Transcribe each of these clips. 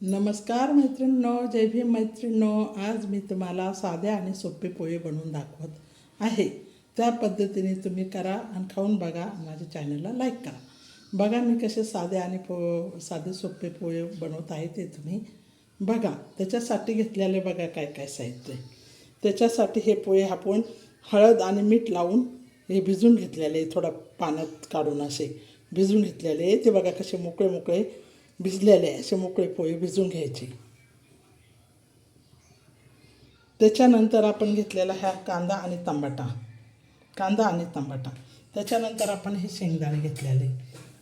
नमस्कार मैत्रिणींनो जय भीम मैत्रिणींनो. आज मी तुम्हाला साध्या आणि सोपे पोहे बनवून दाखवत आहे. त्या पद्धतीने तुम्ही करा आणि खाऊन बघा. माझ्या चॅनलला लाईक करा. बघा मी कसे साधे आणि पो साधे सोपे पोहे बनवत आहे ते तुम्ही बघा. त्याच्यासाठी घेतलेले बघा काय काय साहित्य त्याच्यासाठी हे पोहे आपण हळद आणि मीठ लावून हे भिजून घेतलेले थोडा पाण्यात काढून असे भिजून घेतलेले ते बघा कसे मोकळे मोकळे भिजलेले असे मोकळे पोहे भिजून घ्यायचे त्याच्यानंतर आपण घेतलेला ह्या कांदा आणि टमाटा कांदा आणि टमाटा त्याच्यानंतर आपण हे शेंगदाणे घेतलेले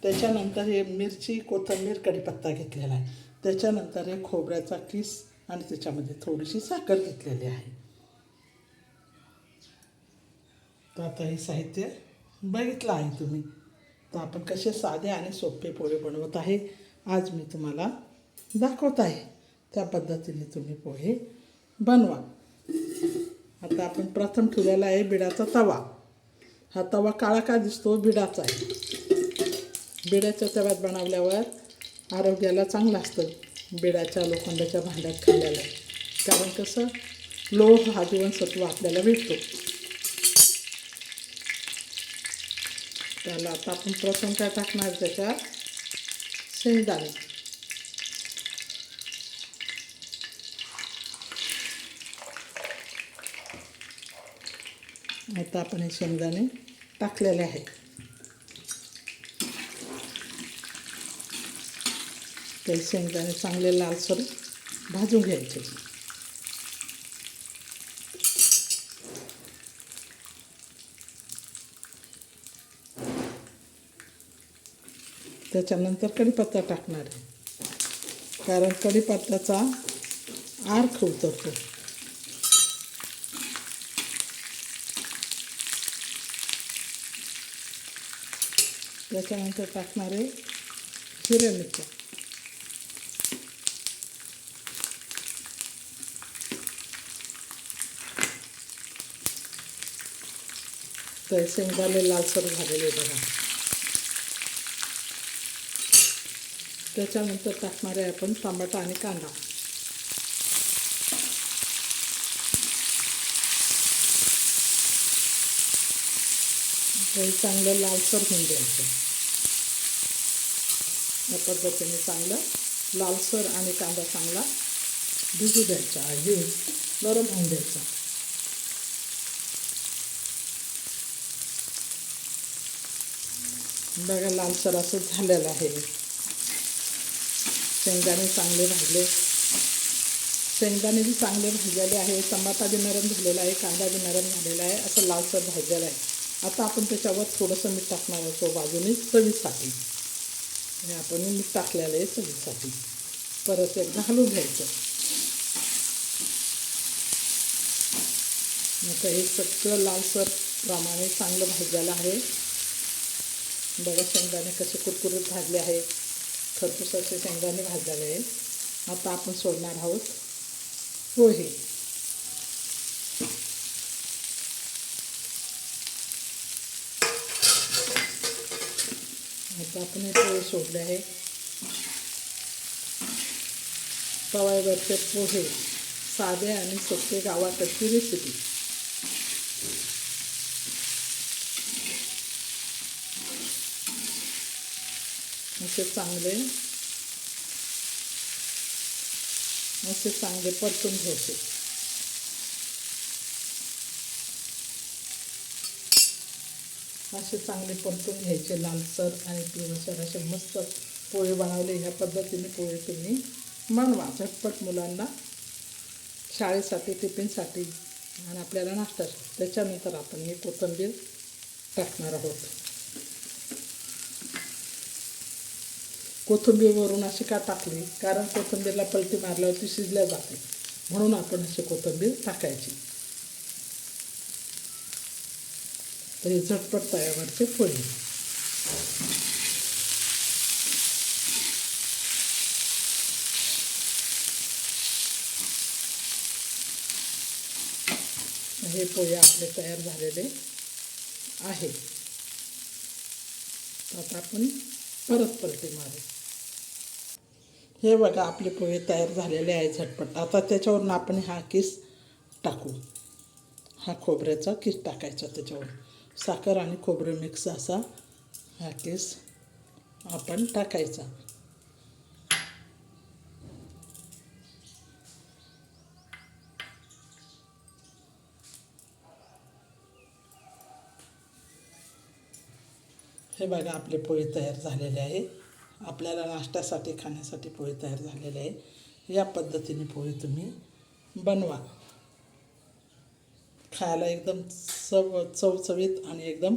त्याच्यानंतर हे मिरची कोथिंबीर कढीपत्ता घेतलेला आहे त्याच्यानंतर हे खोबऱ्याचा किस आणि त्याच्यामध्ये थोडीशी साखर घेतलेली आहे तर आता हे साहित्य बघितलं आहे तुम्ही तर आपण कसे साधे आणि सोपे पोहे बनवत आहे आज मी तुम्हाला दाखवत आहे. त्या पद्धतीने तुम्ही पोहे बनवा. आता आपण प्रथम ठेवलेला आहे बिडाचा तवा. हा तवा काळा का दिसतो? बिडाचा आहे. बिडाच्या तव्यात बनवल्यावर आरोग्याला चांगलं असतं. बिडाच्या लोखंडाच्या भांड्यात खाल्ल्याला. कारण कसं? लोह हा जीवनसत्व आपल्याला भेटतो. त्याला आता आपण प्रथम काय टाकणार? त्याच्यात शेंगदाणे आता आपण हे शेंगदाणे टाकलेले आहेत ते शेंगदाणे चांगले लालसर भाजून घ्यायचे त्याच्यानंतर कढीपत्ता टाकणार आहे. कारण कढीपत्त्याचा आर्क उतरतो. त्याच्यानंतर टाकणार आहे हिरव्या मिरच्या. तर शेंगदाणे लालसर झालेले बघा. त्याच्यानंतर टाकणार आहे आपण टमाटा आणि कांदा. हे चांगलं लालसर होऊन द्यायचं या पद्धतीने चांगलं लालसर आणि कांदा चांगला भिजू द्यायचा हे नरम होऊन द्यायचा. बघा लालसर असं झालेलं आहे. शेंगदाणे चांगले भाजले. शेंगदाणे बी चांगले भाजलेले आहे टमाटा बी नरम झालेला आहे कांदा बी नरम झालेला आहे असं लालसर भाजलेला आहे. आता आपण त्याच्यावर थोडंसं मीठ टाकणार असतो बाजूने चवीसाठी. आणि आपण मीठ टाकलेलं आहे चवीसाठी. परत एकदा घालून घ्यायचं. आता हे सगळं लालसर प्रमाणे चांगलं भाजलेलं आहे. बघा शेंगदाणे कसे कुरकुरीत भाजले आहे खरपूस असे शेंगदाणे भाजलेले आहेत. आता आपण सोडणार आहोत पोहे. आता आपण हे पोहे सोडले आहे. तव्यावरचे पोहे साधे आणि सोपे गावाकडची रेसिपी असे चांगले असे चांगले परतून घ्यायचे असे चांगले परतून घ्यायचे लालसर आणि पिवळसर असे मस्त पोहे बनवले. ह्या पद्धतीने पोहे तुम्ही बनवा. झटपट मुलांना शाळेसाठी टिफिनसाठी आणि आपल्याला नाश्ता त्याच्यानंतर आपण हे कोथंबीर टाकणार आहोत. कोथिंबीरवरून अशी का टाकली? कारण कोथिंबीरला पलटी मारल्यावरती शिजल्या जाते. म्हणून आपण अशी कोथिंबीर टाकायची. तर हे झटपट तयावरचे फळे हे पोहे आपले तयार झालेले आहे. आता आपण परत पलटी मारे हे बघा आपले पोहे तयार झालेले आहे झटपट. आता त्याच्यावरून आपण हा किस टाकू. हा खोबऱ्याचा किस टाकायचा त्याच्यावर साखर आणि खोबरं मिक्स असा हा किस आपण टाकायचा. हे बघा आपले पोहे तयार झालेले आहे. आपल्याला नाश्त्यासाठी खाण्यासाठी पोहे तयार झालेले आहे. या पद्धतीने पोहे तुम्ही बनवा. खायला एकदम चव चवचवीत आणि एकदम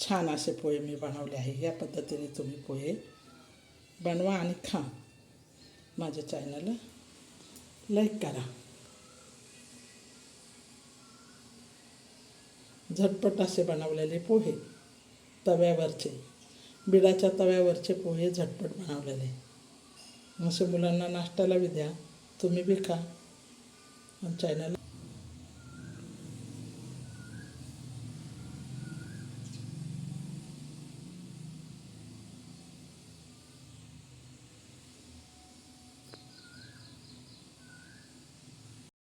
छान असे पोहे मी बनवले आहे. या पद्धतीने तुम्ही पोहे बनवा आणि खा. माझ्या चॅनलला लाईक करा. झटपट असे बनवलेले पोहे. तव्यावरचे बिडाच्या तव्यावरचे पोहे झटपट बनवलेले. असे मुलांना नाश्त्याला बी द्या तुम्ही बी खा. चॅनल